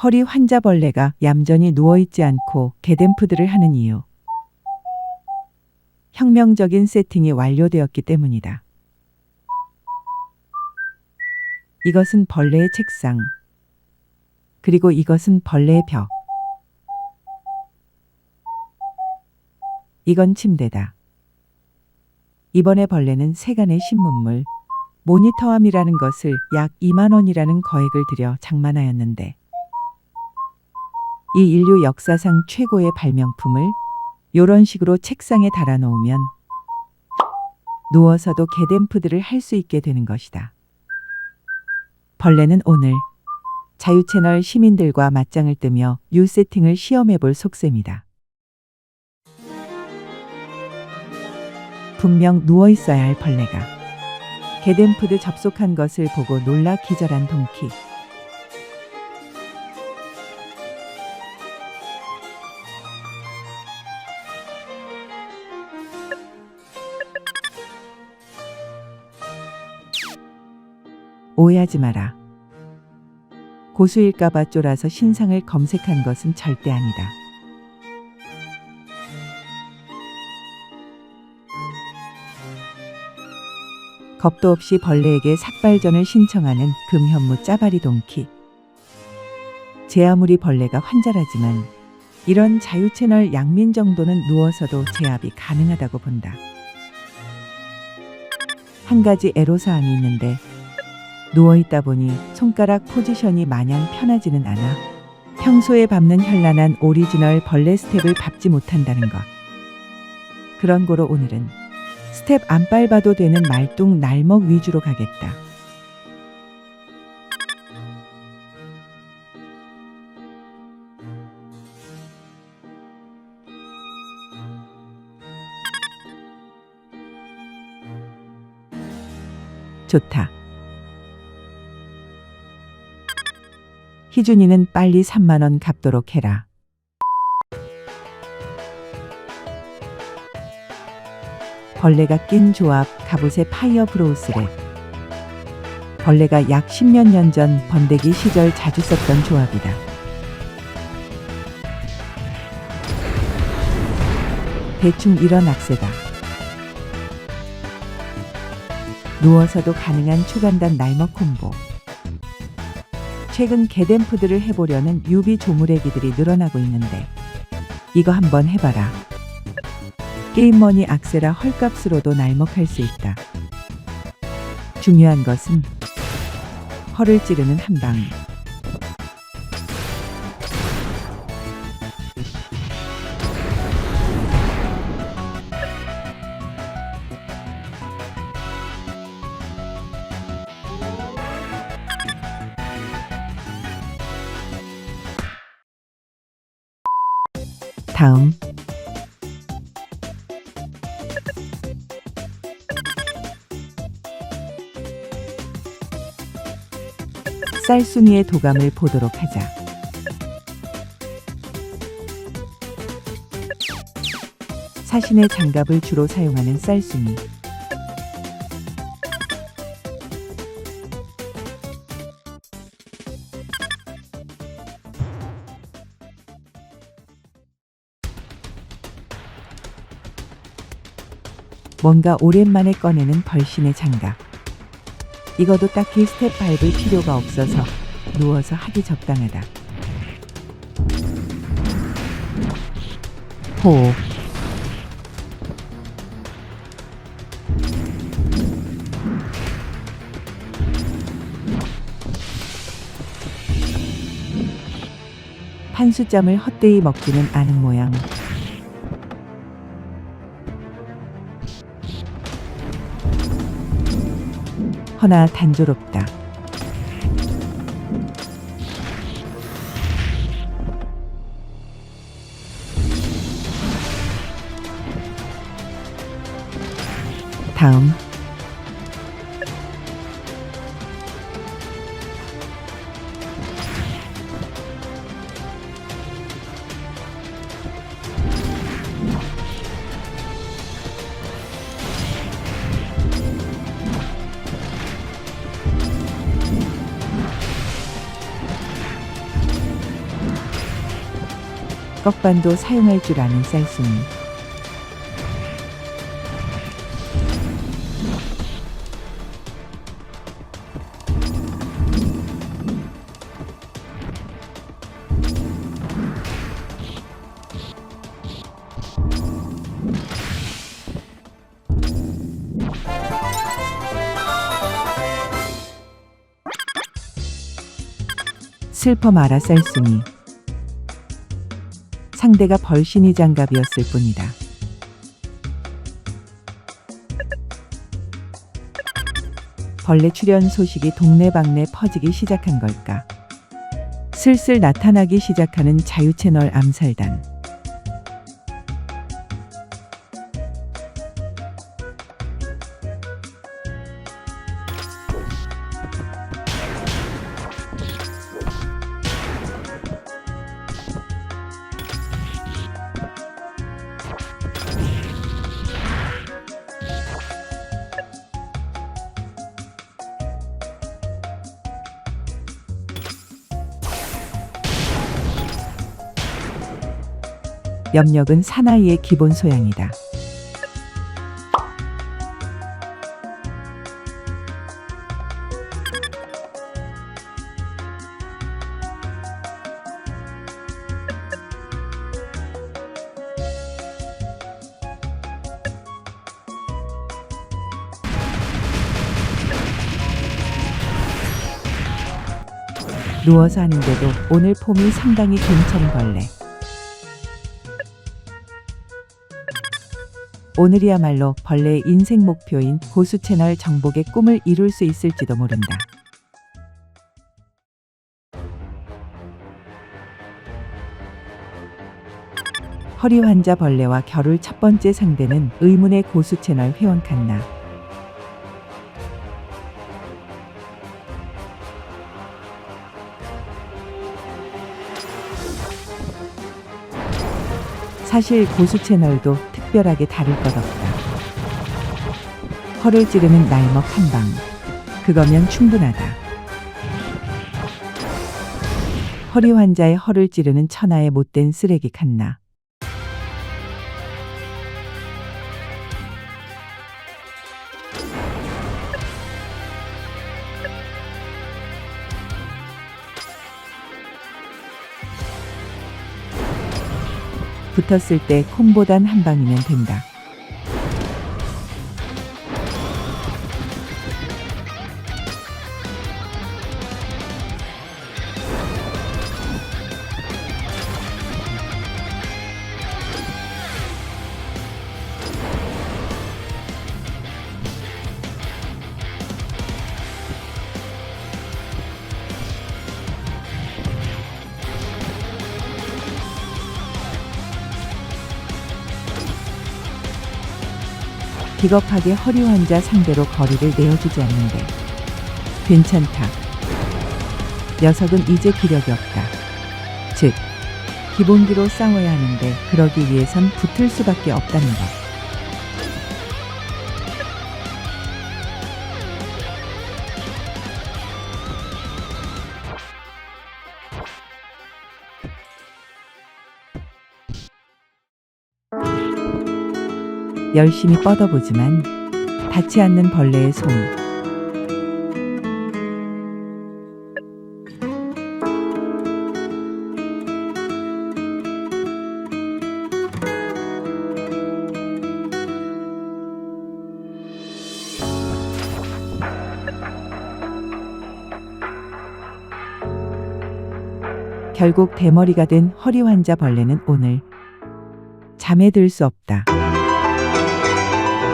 허리 환자벌레가 얌전히 누워있지 않고 개댐프들을 하는 이유. 혁명적인 세팅이 완료되었기 때문이다. 이것은 벌레의 책상. 그리고 이것은 벌레의 벽. 이건 침대다. 이번에 벌레는 세간의 신문물, 모니터함이라는 것을 약 2만 원이라는 거액을 들여 장만하였는데 이 인류 역사상 최고의 발명품을 이런 식으로 책상에 달아놓으면 누워서도 개댐프들을 할수 있게 되는 것이다. 벌레는 오늘 자유채널 시민들과 맞짱을 뜨며 뉴 세팅을 시험해 볼 속셈이다. 분명 누워 있어야 할 벌레가 개댐프드 접속한 것을 보고 놀라 기절한 동키. 오해하지 마라. 고수일까봐 쫄아서 신상을 검색한 것은 절대 아니다. 겁도 없이 벌레에게 삭발전을 신청하는 금현무 짜바리 동키. 제 아무리 벌레가 환절하지만 이런 자유 채널 양민 정도는 누워서도 제압이 가능하다고 본다. 한 가지 애로사항이 있는데 누워있다 보니 손가락 포지션이 마냥 편하지는 않아 평소에 밟는 현란한 오리지널 벌레 스텝을 밟지 못한다는 것. 그런 거로 오늘은 스텝 안 밟아도 되는 말뚝 날먹 위주로 가겠다. 좋다. 희준이는 빨리 3만 원 갚도록 해라. 벌레가 낀 조합 갑옷의 파이어 브로우스랩. 벌레가 약 10몇 년전 번데기 시절 자주 썼던 조합이다. 대충 이런 악세다. 누워서도 가능한 초간단 날먹 콤보. 최근 개댐프들을 해보려는 유비 조물애기들이 늘어나고 있는데 이거 한번 해봐라. 게임머니 악세라 헐값으로도 날먹할 수 있다. 중요한 것은 허를 찌르는 한 방. 다음 쌀순이의 도감을 보도록 하자. 사신의 장갑을 주로 사용하는 쌀순이. 뭔가 오랜만에 꺼내는 벌신의 장갑. 이것도 딱히 스텝 밟을 필요가 없어서 누워서 하기 적당하다. 호흡. 한수점을 헛되이 먹지는 않은 모양. 허나 단조롭다. 다음 떡반도 사용할 줄 아는 쌀순이. 슬퍼 말아 쌀순이. 상대가 벌신이 장갑이었을 뿐이다. 벌레 출현 소식이 동네방네 퍼지기 시작한 걸까? 슬슬 나타나기 시작하는 자유채널 암살단. 염력은 사나이의 기본 소양이다. 누워서 하는데도 오늘 폼이 상당히 괜찮은 벌레. 오늘이야말로 벌레의 인생 목표인 고수 채널 정복의 꿈을 이룰 수 있을지도 모른다. 허리 환자 벌레와 겨룰 첫 번째 상대는 의문의 고수 채널 회원 칸나. 사실 고수 채널도 특별하게 다를 것 없다. 허를 찌르는 날먹 한 방. 그거면 충분하다. 허리 환자의 허를 찌르는 천하의 못된 쓰레기 칸나. 붙었을 때 콩보단 한 방이면 된다. 비겁하게 허리 환자 상대로 거리를 내어주지 않는데 괜찮다. 녀석은 이제 기력이 없다. 즉 기본기로 싸워야 하는데 그러기 위해선 붙을 수밖에 없다는 것. 열심히 뻗어보지만 닿지 않는 벌레의 손. 결국 대머리가 된 허리 환자 벌레는 오늘 잠에 들 수 없다.